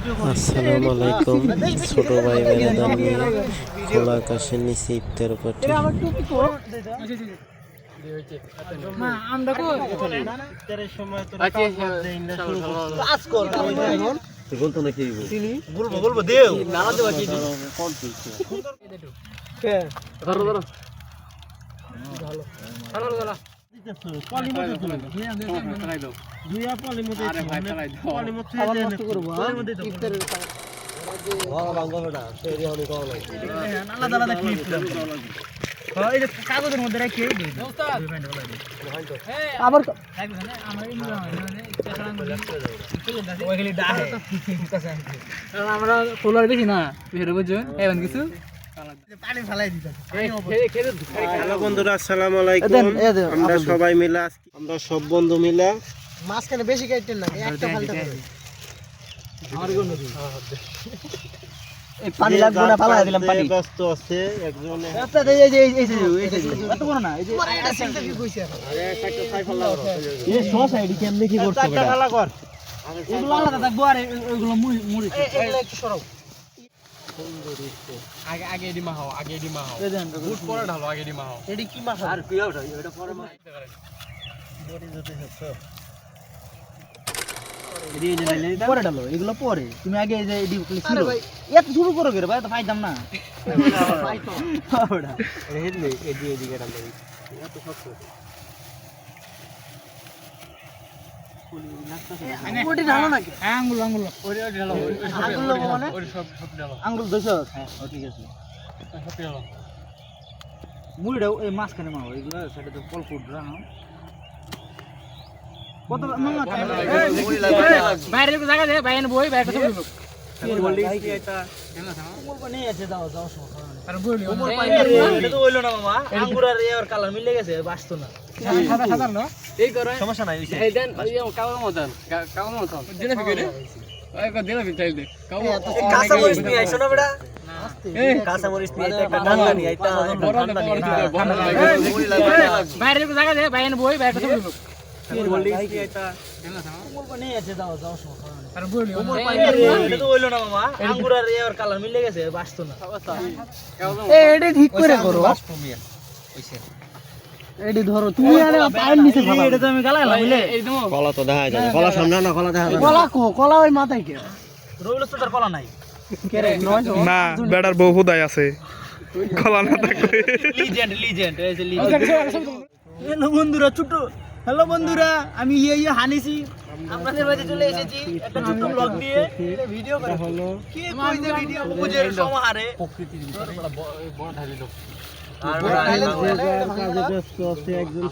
আসসালামু আলাইকুম ছোট ভাই বেড়াদার নিয়ে খোলা আকাশের নিচে ইফতার পার্টি দেও। আলাদা আলাদা ক্লিপ এই যে কাগজের মধ্যে রাখি আবার আমরা সোলার বেশি না এমন কিছু? হ্যালো বন্ধুরা আসসালামু আলাইকুম। আমরা সবাই মিলে আজকে আমরা সব বন্ধু মিলে মাঝখানে বেশি কাটতেন না একটা এই পানি লাগবে না ফালা দিলাম পানি। ব্যস্ত আছে একজন আচ্ছা এই যে এই যে এই যে এত বড় না এই যে পরে এটা সিলটা কি কইছে এই সস আইডি কেমনে কি করতে চারটা ফালা কর। ওগুলো আলাদা থাকব আর মুড়ি মুড়ি এগুলো একটু সরাও। আগে আগে এডি মাহাও আগে এডি মাহাও বুট পরে ঢালো আগে এডি মাহাও এডি কি মাথা আর কি ওটা এটা পরে মা পরে ডালো এগুলো পরে। তুমি আগে এই যে এডি ক্লিক ছিল। এত শুরু করো ভাই তো পাইতাম না। ওটি। সব সব ঢালো আঙ্গুল দুশো হ্যাঁ ঠিক আছে মুড়িটা এই মাঝখানে মা এগুলো সেটা তো ফল ফুট রাখা কত মামা বাইরে জায়গা দে বাইরে বই বাইরে সমস্যা নাই বাইরে জায়গা বাইরে বই বাইরে কথা বলব নিয়ে আছে দাও দাও আর বলি এটা তো হইল না মামা আঙ্গুর আর এর কালার মিলে গেছে বাসতো না এটা ঠিক করে করো এডি ধরো তুমি আরে পায়ের নিচে ফেলা এটা তো আমি গালাইলাম বুঝলে কলা তো দেখা যায় কলা সামনে না কলা দেখা যায় কলা কো কলা ওই মাথায় কে রবিল সুটার কলা নাই কে রে নয় না বেড়ার বউ হুদায় আছে। কলা না থাকলে লিজেন্ড লিজেন্ড এই যে লিজেন্ড বন্ধুরা ছোট হ্যালো বন্ধুরা আমি ইয়ে ইয়ে হানিছি আপনাদের বাড়িতে চলে এসেছি একটা ছোট্ট ব্লগ দিয়ে ভিডিও করে হলো কি কই যে ভিডিও উপজের সমাহারে বড় ঢালি দাও আর কাজে ব্যস্ত একজন